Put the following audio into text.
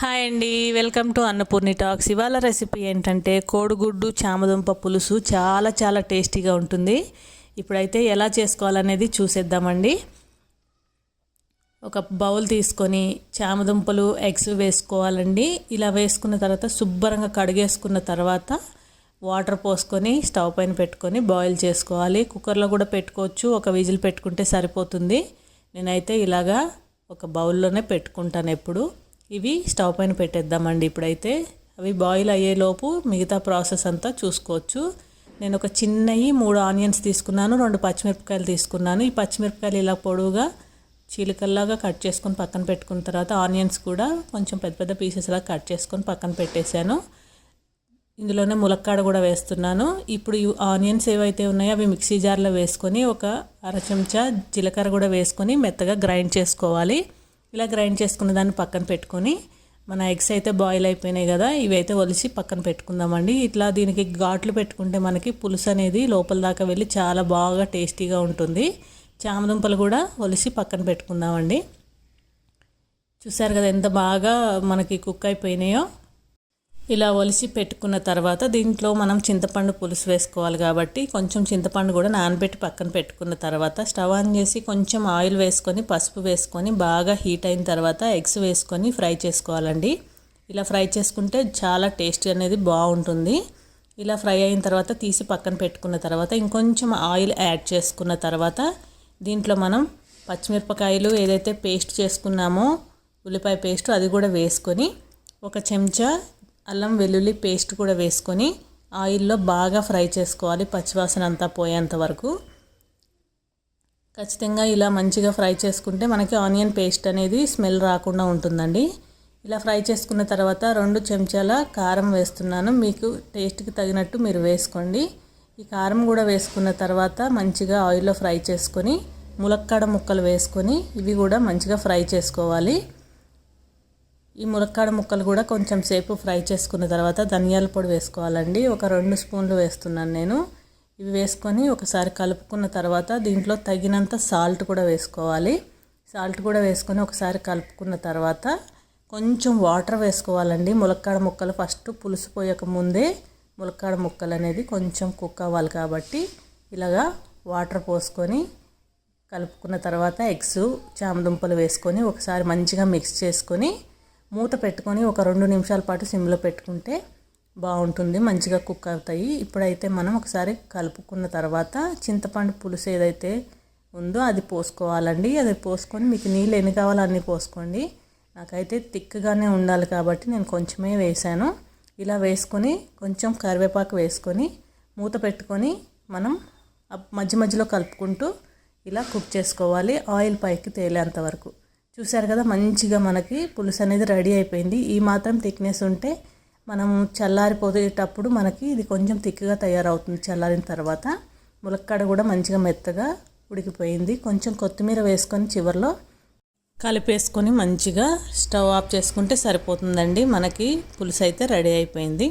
Hi అండి welcome to Annapurni talks. ఇవాళ recipe ఏంటంటే కోడిగుడ్డు చామదుంప పులుసు చాలా చాలా టేస్టీగా ఉంటుంది. ఇప్పుడైతే ఎలా చేసుకోవాలనేది చూసేద్దామండి. ఒక బౌల్ తీసుకొని చామదుంపలు ఎగ్స్ వేసుకోవాలండి. ఇలా వేసుకున్న తర్వాత శుభ్రంగా కడిగేసుకున్న తర్వాత వాటర్ పోసుకొని స్టవ్ పైన పెట్టుకొని బాయిల్ చేసుకోవాలి. కుక్కర్లో కూడా పెట్టుకోవచ్చు ఒక విజిల్ పెట్టుకుంటే సరిపోతుంది. నేనైతే ఇలాగా ఒక బౌల్లోనే పెట్టుకుంటాను ఎప్పుడు. ఇవి స్టవ్ పైన పెట్టేద్దామండి ఇప్పుడైతే. అవి బాయిల్ అయ్యేలోపు మిగతా ప్రాసెస్ అంతా చూసుకోవచ్చు. నేను ఒక చిన్నవి మూడు ఆనియన్స్ తీసుకున్నాను రెండు పచ్చిమిరపకాయలు తీసుకున్నాను. ఈ పచ్చిమిరపకాయలు ఇలా పొడవుగా చీలికల్లాగా కట్ చేసుకొని పక్కన పెట్టుకున్న తర్వాత ఆనియన్స్ కూడా కొంచెం పెద్ద పెద్ద పీసెస్ లాగా కట్ చేసుకొని పక్కన పెట్టేశాను. ఇందులోనే ములక్కాడ కూడా వేస్తున్నాను. ఇప్పుడు ఈ ఆనియన్స్ ఏవైతే ఉన్నాయో అవి మిక్సీ జార్లో వేసుకొని ఒక అర చెంచా జీలకర్ర కూడా వేసుకొని మెత్తగా గ్రైండ్ చేసుకోవాలి. ఇలా గ్రైండ్ చేసుకున్న దాన్ని పక్కన పెట్టుకొని మన ఎగ్స్ అయితే బాయిల్ అయిపోయినాయి కదా ఇవైతే ఒలిసి పక్కన పెట్టుకుందామండి. ఇట్లా దీనికి ఘాట్లు పెట్టుకుంటే మనకి పులుసు అనేది లోపల దాకా వెళ్ళి చాలా బాగా టేస్టీగా ఉంటుంది. చామదుంపలు కూడా ఒలిసి పక్కన పెట్టుకుందామండి. చూసారు కదా ఎంత బాగా మనకి కుక్ అయిపోయినాయో? ఇలా ఒలిసి పెట్టుకున్న తర్వాత దీంట్లో మనం చింతపండు పులుసు వేసుకోవాలి కాబట్టి కొంచెం చింతపండు కూడా నానబెట్టి పక్కన పెట్టుకున్న తర్వాత స్టవ్ ఆన్ చేసి కొంచెం ఆయిల్ వేసుకొని పసుపు వేసుకొని బాగా హీట్ అయిన తర్వాత ఎగ్స్ వేసుకొని ఫ్రై చేసుకోవాలండి. ఇలా ఫ్రై చేసుకుంటే చాలా టేస్ట్ అనేది బాగుంటుంది. ఇలా ఫ్రై అయిన తర్వాత తీసి పక్కన పెట్టుకున్న తర్వాత ఇంకొంచెం ఆయిల్ యాడ్ చేసుకున్న తర్వాత దీంట్లో మనం పచ్చిమిరపకాయలు ఏదైతే పేస్ట్ చేసుకున్నామో ఉల్లిపాయ పేస్ట్ అది కూడా వేసుకొని ఒక చెంచా అల్లం వెల్లుల్లి పేస్ట్ కూడా వేసుకొని ఆయిల్లో బాగా ఫ్రై చేసుకోవాలి పచ్చివాసన అంతా పోయేంత వరకు. ఖచ్చితంగా ఇలా మంచిగా ఫ్రై చేసుకుంటే మనకి ఆనియన్ పేస్ట్ అనేది స్మెల్ రాకుండా ఉంటుందండి. ఇలా ఫ్రై చేసుకున్న తర్వాత రెండు చెంచాల కారం వేస్తున్నాను. మీకు టేస్ట్కి తగినట్టు మీరు వేసుకోండి. ఈ కారం కూడా వేసుకున్న తర్వాత మంచిగా ఆయిల్లో ఫ్రై చేసుకొని ములక్కాడ ముక్కలు వేసుకొని ఇవి కూడా మంచిగా ఫ్రై చేసుకోవాలి. ఈ ములక్కాడ ముక్కలు కూడా కొంచెం సేపు ఫ్రై చేసుకున్న తర్వాత ధనియాల పొడి వేసుకోవాలండి. ఒక రెండు స్పూన్లు వేస్తున్నాను నేను. ఇవి వేసుకొని ఒకసారి కలుపుకున్న తర్వాత దీంట్లో తగినంత సాల్ట్ కూడా వేసుకోవాలి. సాల్ట్ కూడా వేసుకొని ఒకసారి కలుపుకున్న తర్వాత కొంచెం వాటర్ వేసుకోవాలండి. ములక్కాడ ముక్కలు ఫస్ట్ పులుసు పోయక ముందే ములక్కాడ ముక్కలు అనేది కొంచెం కుక్ అవ్వాలి కాబట్టి ఇలాగా వాటర్ పోసుకొని కలుపుకున్న తర్వాత ఎగ్స్ చామదుంపలు వేసుకొని ఒకసారి మంచిగా మిక్స్ చేసుకొని మూత పెట్టుకొని ఒక రెండు నిమిషాల పాటు సిమ్లో పెట్టుకుంటే బాగుంటుంది మంచిగా కుక్ అవుతాయి. ఇప్పుడైతే మనం ఒకసారి కలుపుకున్న తర్వాత చింతపండు పులుసు ఏదైతే ఉందో అది పోసుకోవాలండి. అది పోసుకొని మీకు నీళ్ళు ఎన్ని కావాలో అన్నీ పోసుకోండి. నాకైతే తిక్కగానే ఉండాలి కాబట్టి నేను కొంచెమే వేసాను ఇలా వేసుకొని కొంచెం కరివేపాకు వేసుకొని మూత పెట్టుకొని మనం మధ్య మధ్యలో కలుపుకుంటూ ఇలా కుక్ చేసుకోవాలి. ఆయిల్ పైకి తేలేంత వరకు. చూసారు కదా మంచిగా మనకి పులుసు అనేది రెడీ అయిపోయింది. ఈ మాత్రం థిక్నెస్ ఉంటే మనం చల్లారిపోయేటప్పుడు మనకి ఇది కొంచెం థిక్గా తయారవుతుంది చల్లారిన తర్వాత. ములక్కాడ కూడా మంచిగా మెత్తగా ఉడికిపోయింది. కొంచెం కొత్తిమీర వేసుకొని చివరిలో కలిపేసుకొని మంచిగా స్టవ్ ఆఫ్ చేసుకుంటే సరిపోతుందండి. మనకి పులుసు అయితే రెడీ అయిపోయింది.